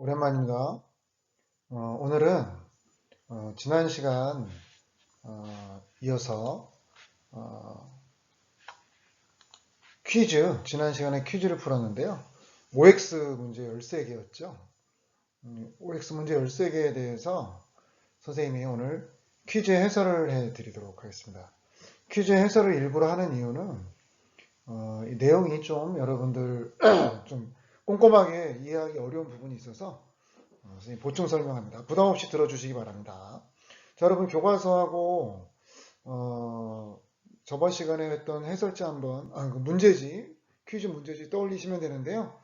오랜만입니다. 어, 오늘은 어, 지난 시간 어, 이어서 어, 퀴즈, 지난 시간에 퀴즈를 풀었는데요. OX 문제 13개였죠. 음, OX 문제 13개에 대해서 선생님이 오늘 퀴즈 해설을 해 드리도록 하겠습니다. 퀴즈 해설을 일부러 하는 이유는 어, 이 내용이 좀 여러분들 좀 꼼꼼하게 이해하기 어려운 부분이 있어서 어, 선생님 보충 설명합니다. 부담 없이 들어주시기 바랍니다. 자, 여러분 교과서하고 어, 저번 시간에 했던 해설지 한번 아, 그 문제지 퀴즈 문제지 떠올리시면 되는데요.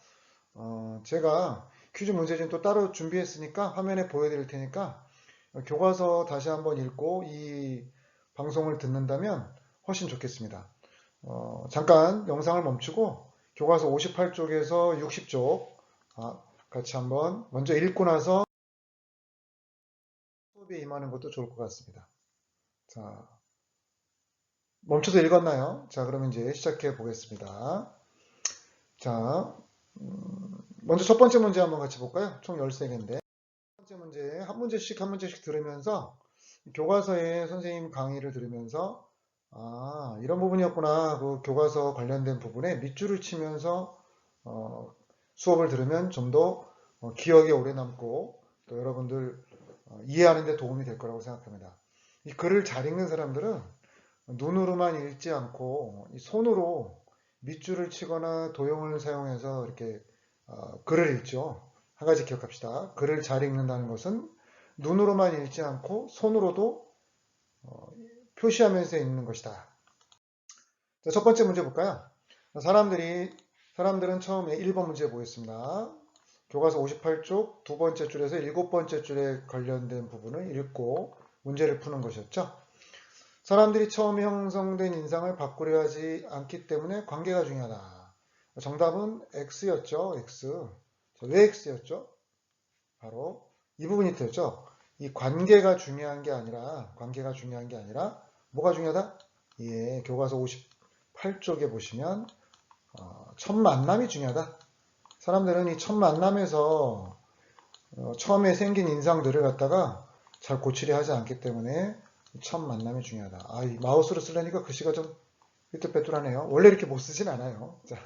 어, 제가 퀴즈 문제지는 또 따로 준비했으니까 화면에 보여드릴 테니까 교과서 다시 한번 읽고 이 방송을 듣는다면 훨씬 좋겠습니다. 어, 잠깐 영상을 멈추고 교과서 58쪽에서 60쪽 아, 같이 한번 먼저 읽고 나서 수업에 임하는 것도 좋을 것 같습니다. 자, 멈춰서 읽었나요? 자, 그러면 이제 시작해 보겠습니다. 자, 음, 먼저 첫 번째 문제 한번 같이 볼까요? 총 13개인데. 첫 번째 문제, 한 문제씩 한 문제씩 들으면서 교과서에 선생님 강의를 들으면서 아, 이런 부분이었구나. 그 교과서 관련된 부분에 밑줄을 치면서 어, 수업을 들으면 좀더 어, 기억에 오래 남고 또 여러분들 어, 이해하는 데 도움이 될 거라고 생각합니다. 이 글을 잘 읽는 사람들은 눈으로만 읽지 않고 이 손으로 밑줄을 치거나 도형을 사용해서 이렇게 어, 글을 읽죠. 한 가지 기억합시다. 글을 잘 읽는다는 것은 눈으로만 읽지 않고 손으로도 어, 표시하면서 읽는 것이다. 자, 첫 번째 문제 볼까요? 사람들이 사람들은 처음에 1번 문제 보겠습니다. 교과서 58쪽 두 번째 줄에서 일곱 번째 줄에 관련된 부분을 읽고 문제를 푸는 것이었죠. 사람들이 처음 형성된 인상을 바꾸려 하지 않기 때문에 관계가 중요하다. 정답은 X였죠. X. 왜 X였죠? 바로 이 부분이 되었죠. 이 관계가 중요한 게 아니라 관계가 중요한 게 아니라 뭐가 중요하다? 예, 교과서 58쪽에 보시면 어, 첫 만남이 중요하다. 사람들은 이 첫 만남에서 어, 처음에 생긴 인상들을 갖다가 잘 고치려 하지 않기 때문에 첫 만남이 중요하다. 아, 이 마우스로 쓰려니까 글씨가 좀 삐뚤빼뚤하네요. 원래 이렇게 못 쓰진 않아요. 자,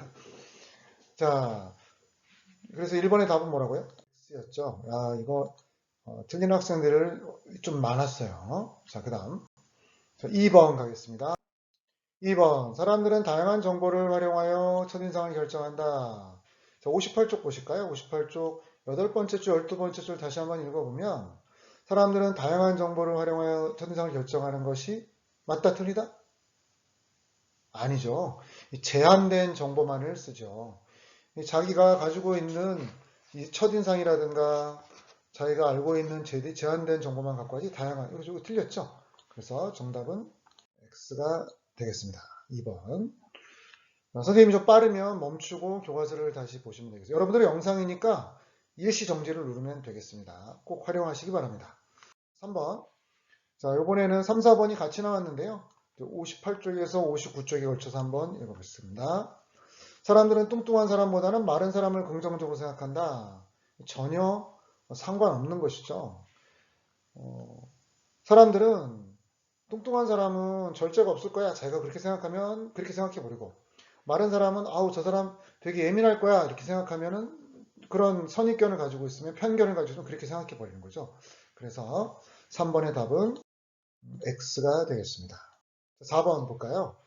자 그래서 1번의 답은 뭐라고요? X였죠. 아, 이거 어, 틀린 학생들을 좀 많았어요. 자, 그 다음. 2번 가겠습니다. 2번. 사람들은 다양한 정보를 활용하여 첫인상을 결정한다. 자, 58쪽 보실까요? 58쪽 8번째 줄, 12번째 줄 다시 한번 읽어보면 사람들은 다양한 정보를 활용하여 첫인상을 결정하는 것이 맞다, 틀리다? 아니죠. 제한된 정보만을 쓰죠. 자기가 가지고 있는 첫인상이라든가 자기가 알고 있는 제한된 정보만 갖고 하지 다양한 이거 틀렸죠? 그래서 정답은 X가 되겠습니다. 2번. 선생님이 좀 빠르면 멈추고 교과서를 다시 보시면 되겠습니다. 여러분들의 영상이니까 일시 정지를 누르면 되겠습니다. 꼭 활용하시기 바랍니다. 3번. 자, 이번에는 3, 4번이 같이 나왔는데요. 58쪽에서 59쪽에 걸쳐서 한번 읽어보겠습니다. 사람들은 뚱뚱한 사람보다는 마른 사람을 긍정적으로 생각한다. 전혀 상관없는 것이죠. 어, 사람들은 뚱뚱한 사람은 절제가 없을 거야. 자기가 그렇게 생각하면 그렇게 생각해 버리고 마른 사람은 아우 저 사람 되게 예민할 거야 이렇게 생각하면은 그런 선입견을 가지고 있으면 편견을 가지고 있으면 그렇게 생각해 버리는 거죠. 그래서 3번의 답은 X가 되겠습니다. 4번 볼까요?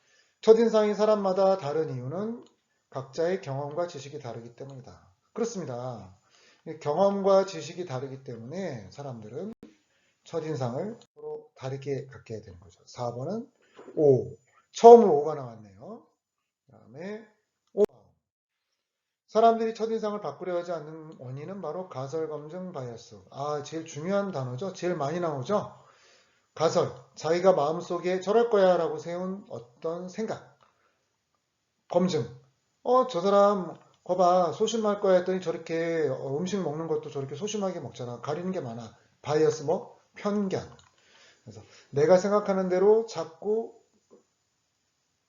첫인상이 사람마다 다른 이유는 각자의 경험과 지식이 다르기 때문이다. 그렇습니다. 경험과 지식이 다르기 때문에 사람들은 첫인상을 다르게 갖게 되는 거죠. 4번은 5. 처음으로 5가 나왔네요. 그 다음에 5. 사람들이 첫인상을 바꾸려 하지 않는 원인은 바로 가설, 검증, 바이어스. 아, 제일 중요한 단어죠. 제일 많이 나오죠. 가설. 자기가 마음속에 저럴 거야 라고 세운 어떤 생각. 검증. 어, 저 사람 거봐 소심할 거야 했더니 저렇게 음식 먹는 것도 저렇게 소심하게 먹잖아. 가리는 게 많아. 바이어스 뭐? 편견. 그래서 내가 생각하는 대로 자꾸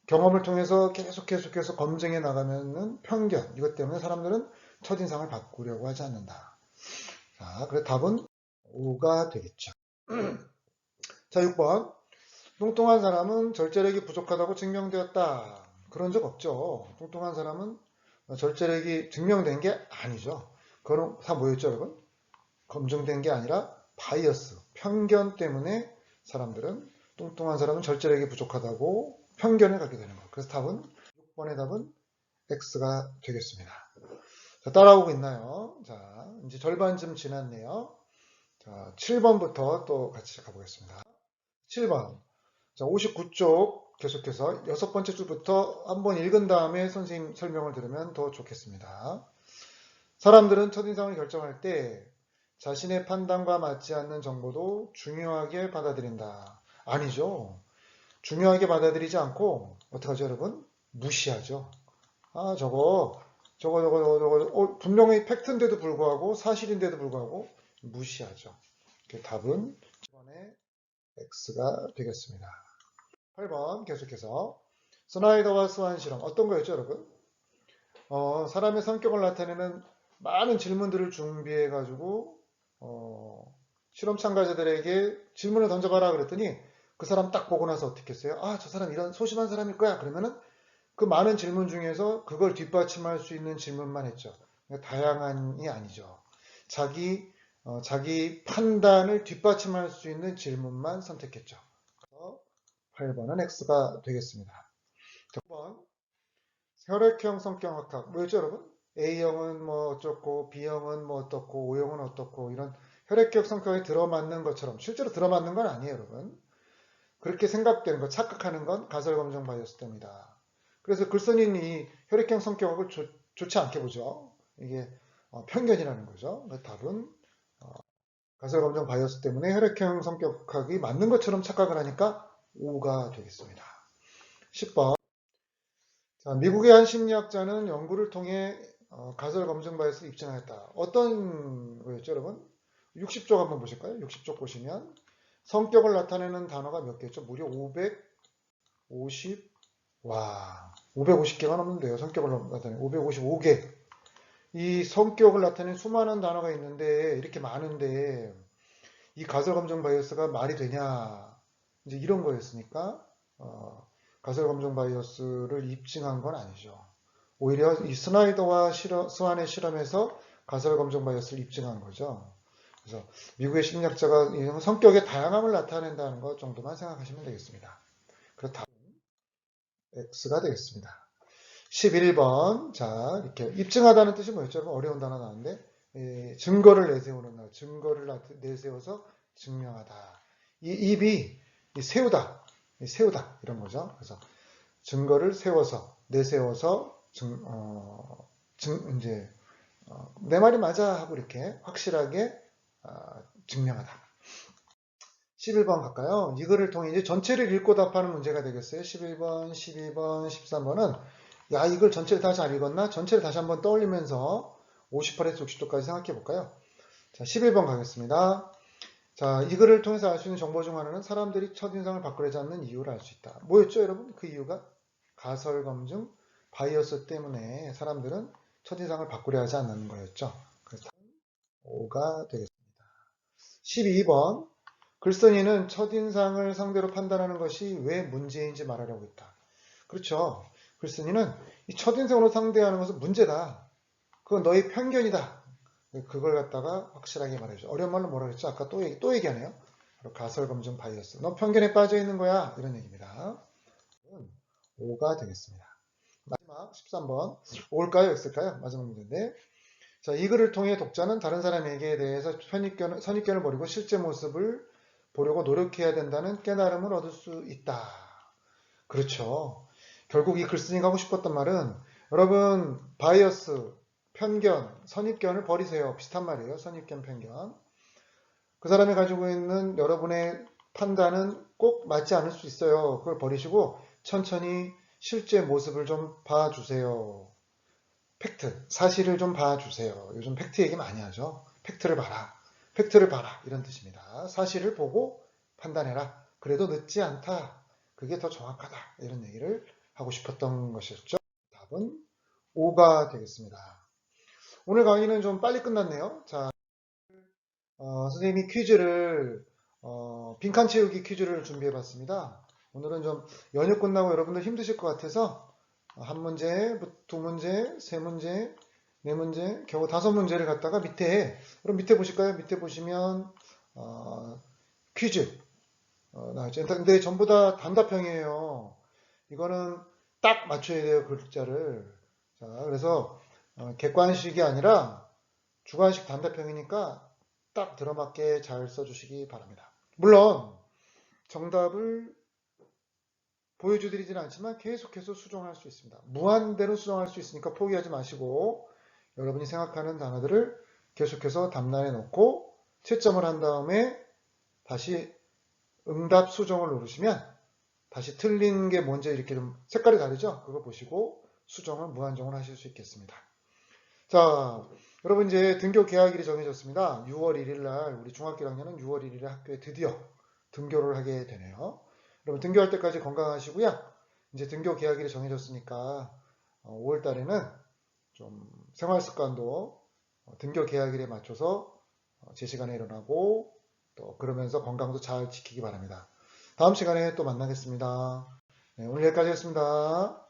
경험을 통해서 계속 계속해서 검증해 나가면은 편견. 이것 때문에 사람들은 첫인상을 바꾸려고 하지 않는다. 자, 그래 답은 5가 되겠죠. 자, 6번. 뚱뚱한 사람은 절제력이 부족하다고 증명되었다. 그런 적 없죠. 뚱뚱한 사람은 절제력이 증명된 게 아니죠. 그건 다 뭐였죠, 여러분? 검증된 게 아니라 바이어스, 편견 때문에 사람들은 뚱뚱한 사람은 절제력이 부족하다고 편견을 갖게 되는 거예요. 그래서 답은 6번의 답은 X가 되겠습니다. 자, 따라오고 있나요? 자, 이제 절반쯤 지났네요. 자, 7번부터 또 같이 가보겠습니다. 7번. 자, 59쪽 계속해서 여섯 번째 줄부터 한번 읽은 다음에 선생님 설명을 들으면 더 좋겠습니다. 사람들은 첫인상을 결정할 때 자신의 판단과 맞지 않는 정보도 중요하게 받아들인다. 아니죠. 중요하게 받아들이지 않고 어떡하죠, 여러분? 무시하죠. 아, 저거, 저거, 저거, 저거, 저거, 어, 분명히 팩트인데도 불구하고 사실인데도 불구하고 무시하죠. 그 답은 1번의 X가 되겠습니다. 8번 계속해서 스나이더와 스완 실험 어떤 거였죠, 여러분? 어, 사람의 성격을 나타내는 많은 질문들을 준비해 가지고 어, 실험 참가자들에게 질문을 던져봐라 그랬더니 그 사람 딱 보고 나서 어떻게 했어요? 아, 저 사람 이런 소심한 사람일 거야. 그러면은 그 많은 질문 중에서 그걸 뒷받침할 수 있는 질문만 했죠. 그러니까 다양한이 아니죠. 자기 어, 자기 판단을 뒷받침할 수 있는 질문만 선택했죠. 그래서 8번은 X가 되겠습니다. 9번 혈액형 성격학학 뭐였죠 여러분? A형은 뭐 어떻고 B형은 뭐 어떻고 O형은 어떻고 이런 혈액형 성격에 들어맞는 것처럼 실제로 들어맞는 건 아니에요 여러분. 그렇게 생각되는 거 착각하는 건 가설검정 바이어스 때입니다. 그래서 글쓴이는 혈액형 성격학을 좋, 좋지 않게 보죠. 이게 어, 편견이라는 거죠. 그 답은 어, 가설검정 바이어스 때문에 혈액형 성격학이 맞는 것처럼 착각을 하니까 5가 되겠습니다. 10번 자, 미국의 한 심리학자는 연구를 통해 어, 가설 검증 바이어스를 입증하였다. 어떤 거였죠 여러분? 60쪽 한번 보실까요? 60쪽 보시면 성격을 나타내는 단어가 몇 개죠? 무려 550, 와, 550개가 넘는데요. 성격을 나타내는 555개. 이 성격을 나타내는 수많은 단어가 있는데 이렇게 많은데 이 가설검증 바이어스가 말이 되냐? 이제 이런 거였으니까 어, 가설검증 바이어스를 입증한 건 아니죠. 오히려 이 스나이더와 실험, 스완의 실험에서 가설 검증 바이어스를 입증한 거죠. 그래서 미국의 심리학자가 성격의 다양함을 나타낸다는 것 정도만 생각하시면 되겠습니다. 답은 X가 되겠습니다. 11번. 자, 이렇게 입증하다는 뜻이 뭐였죠? 어려운 단어 나왔는데 예, 증거를 내세우는 날, 증거를 내세워서 증명하다. 이 입이 이 세우다, 이 세우다 이런 거죠. 그래서 증거를 세워서 내세워서 증, 어, 증 이제 어, 내 말이 맞아 하고 이렇게 확실하게 어, 증명하다. 11번 갈까요? 이거를 통해 이제 전체를 읽고 답하는 문제가 되겠어요. 11번, 12번, 13번은 야 이걸 전체를 다잘 읽었나? 전체를 다시 한번 떠올리면서 58에서 60도까지 생각해 볼까요? 자, 11번 가겠습니다. 자, 이 글을 통해서 알 수 있는 정보 중 하나는 사람들이 첫인상을 바꾸려지 않는 이유를 알 수 있다. 뭐였죠, 여러분? 그 이유가 가설 검증 바이어스 때문에 사람들은 첫인상을 바꾸려 하지 않는 거였죠. 그래서 5가 되겠습니다. 12번 글쓴이는 첫인상을 상대로 판단하는 것이 왜 문제인지 말하려고 했다. 그렇죠. 글쓴이는 이 첫인상으로 상대하는 것은 문제다. 그건 너의 편견이다. 그걸 갖다가 확실하게 말해줘. 어려운 말로 뭐라 그랬죠? 아까 또, 얘기, 또 얘기하네요. 바로 가설검증 바이어스. 너 편견에 빠져 있는 거야. 이런 얘기입니다. 5가 되겠습니다. 마지막 13번. 5일까요? X일까요? 마지막 문제인데. 자, 이 글을 통해 독자는 다른 사람에게 대해서 선입견을, 선입견을 버리고 실제 모습을 보려고 노력해야 된다는 깨달음을 얻을 수 있다. 그렇죠. 결국 이 글쓴이가 하고 싶었던 말은 여러분 바이어스, 편견, 선입견을 버리세요. 비슷한 말이에요. 선입견, 편견. 그 사람이 가지고 있는 여러분의 판단은 꼭 맞지 않을 수 있어요. 그걸 버리시고 천천히 실제 모습을 좀 봐주세요. 팩트, 사실을 좀 봐주세요. 요즘 팩트 얘기 많이 하죠. 팩트를 봐라. 팩트를 봐라. 이런 뜻입니다. 사실을 보고 판단해라. 그래도 늦지 않다. 그게 더 정확하다. 이런 얘기를 하고 싶었던 것이었죠. 답은 5가 되겠습니다. 오늘 강의는 좀 빨리 끝났네요. 자, 어, 선생님이 퀴즈를 어, 빈칸 채우기 퀴즈를 준비해 봤습니다. 오늘은 좀 연휴 끝나고 여러분들 힘드실 것 같아서 한 문제, 두 문제, 세 문제, 네 문제, 겨우 다섯 문제를 갖다가 밑에 그럼 밑에 보실까요? 밑에 보시면 어, 퀴즈 어, 나왔죠. 근데 전부 다 단답형이에요. 이거는 딱 맞춰야 돼요 글자를. 자, 그래서 어, 객관식이 아니라 주관식 단답형이니까 딱 들어맞게 잘 써주시기 바랍니다. 물론 정답을 보여주드리진 않지만 계속해서 수정할 수 있습니다. 무한대로 수정할 수 있으니까 포기하지 마시고 여러분이 생각하는 단어들을 계속해서 답란에 넣고 채점을 한 다음에 다시 응답 수정을 누르시면 다시 틀린 게 뭔지 이렇게 좀 색깔이 다르죠? 그거 보시고 수정을 무한정을 하실 수 있겠습니다. 자, 여러분 이제 등교 개학일이 정해졌습니다. 6월 1일 날 우리 중학교 1학년은 6월 1일에 학교에 드디어 등교를 하게 되네요. 여러분 등교할 때까지 건강하시고요. 이제 등교 개학일이 정해졌으니까 5월 달에는 좀 생활 습관도 어, 등교 개학일에 맞춰서 어, 제 시간에 일어나고 또 그러면서 건강도 잘 지키기 바랍니다. 다음 시간에 또 만나겠습니다. 네, 오늘 여기까지 했습니다.